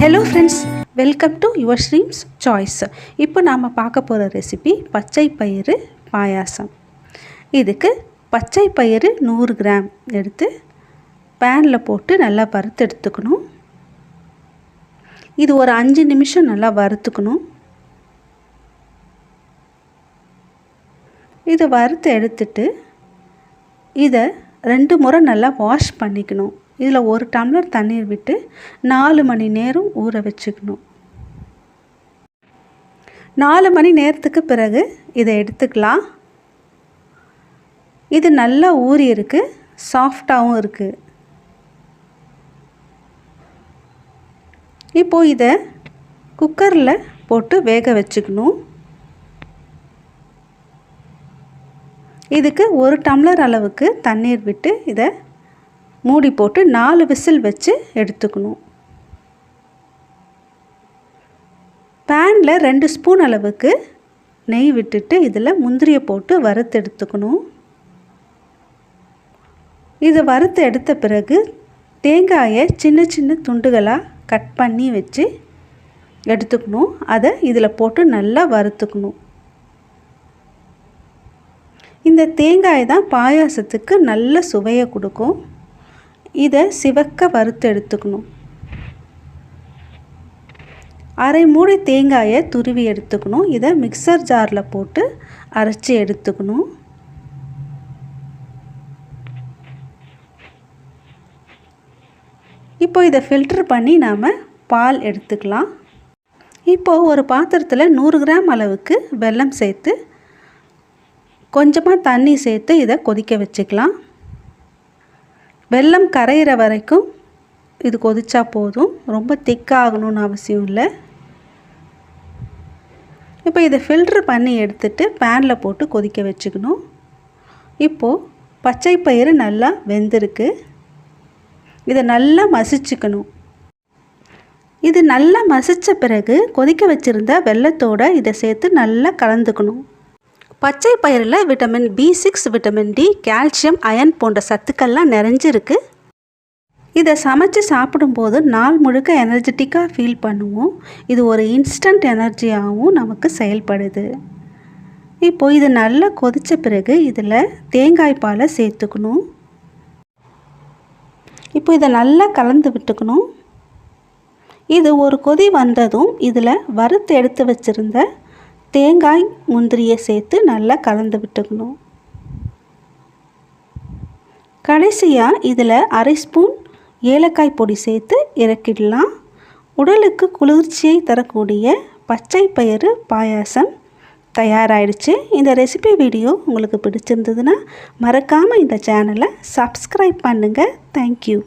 Hello friends welcome to your streams choice இப்போ நாம் பார்க்க போகிற ரெசிபி பச்சை பயிறு பாயாசம். இதுக்கு பச்சை பயிறு நூறு கிராம் எடுத்து பேனில் போட்டு நல்லா வறுத்து எடுத்துக்கணும். இது ஒரு அஞ்சு நிமிஷம் நல்லா வறுத்துக்கணும். இதை வறுத்து எடுத்துட்டு இதை ரெண்டு முறை நல்லா வாஷ் பண்ணிக்கணும். இதில் ஒரு டம்ளர் தண்ணீர் விட்டு நாலு மணி நேரம் ஊற வச்சுக்கணும். நாலு மணி நேரத்துக்கு பிறகு இதை எடுத்துக்கலாம். இது நல்லா ஊறி இருக்குது சாஃப்டாகவும் இருக்குது இப்போது இதை குக்கரில் போட்டு வேக வச்சுக்கணும். இதுக்கு ஒரு டம்ளர் அளவுக்கு தண்ணீர் விட்டு இதை மூடி போட்டு நாலு விசில் வச்சு எடுத்துக்கணும். பேனில் ரெண்டு ஸ்பூன் அளவுக்கு நெய் விட்டுட்டு இதில் முந்திரியை போட்டு வறுத்து எடுத்துக்கணும். இதை வறுத்து எடுத்த பிறகு தேங்காயை சின்ன சின்ன துண்டுகளாக கட் பண்ணி வச்சு எடுத்துக்கணும். அதை இதில் போட்டு நல்லா வறுத்துக்கணும். இந்த தேங்காய் தான் பாயாசத்துக்கு நல்ல சுவையை கொடுக்கும். இதை சிவக்க வறுத்து எடுத்துக்கணும். அரை மூடி தேங்காயை துருவி எடுத்துக்கணும். இதை மிக்சர் ஜாரில் போட்டு அரைச்சி எடுத்துக்கணும். இப்போ இதை ஃபில்ட்ரு பண்ணி நாம் பால் எடுத்துக்கலாம். இப்போது ஒரு பாத்திரத்தில் நூறு கிராம் அளவுக்கு வெல்லம் சேர்த்து கொஞ்சமாக தண்ணி சேர்த்து இதை கொதிக்க வச்சுக்கலாம். வெல்லம் கரையிற வரைக்கும் இது கொதிச்சா போதும். ரொம்ப திக்காகணும்னு அவசியம் இல்லை. இப்போ இதை ஃபில்ட்ரு பண்ணி எடுத்துட்டு பேனில் போட்டு கொதிக்க வச்சுக்கணும். இப்போது பச்சை பயிறு நல்லா வெந்திருக்கு. இதை நல்லா மசிச்சுக்கணும். இது நல்லா மசித்த பிறகு கொதிக்க வச்சுருந்த வெள்ளத்தோடு இதை சேர்த்து நல்லா கலந்துக்கணும். பச்சை பயிரில் vitamin B six vitamin D calcium iron போன்ற சத்துக்கள்லாம் நிறைஞ்சிருக்கு. இதை சமைச்சு சாப்பிடும்போது நாள் முழுக்க எனர்ஜெட்டிக்காக ஃபீல் பண்ணுவோம். இது ஒரு இன்ஸ்டன்ட் எனர்ஜியாகவும் நமக்கு செயல்படுது. இப்போது இது நல்லா கொதித்த பிறகு இதில் தேங்காய் பாலை சேர்த்துக்கணும். இப்போ இதை நல்லா கலந்து விட்டுக்கணும். இது ஒரு கொதி வந்ததும் இதில் வறுத்து எடுத்து வச்சுருந்த தேங்காய் முந்திரியை சேர்த்து நல்லா கலந்து விட்டுக்கணும். கடைசியாக இதில் அரை ஸ்பூன் ஏலக்காய் பொடி சேர்த்து இறக்கிடலாம். உடலுக்கு குளிர்ச்சியை தரக்கூடிய பச்சை பயிறு பாயாசம் தயாராகிடுச்சு இந்த ரெசிபி வீடியோ உங்களுக்கு பிடிச்சிருந்ததுன்னா மறக்காமல் இந்த சேனலை சப்ஸ்கிரைப் பண்ணுங்கள் தேங்க்யூ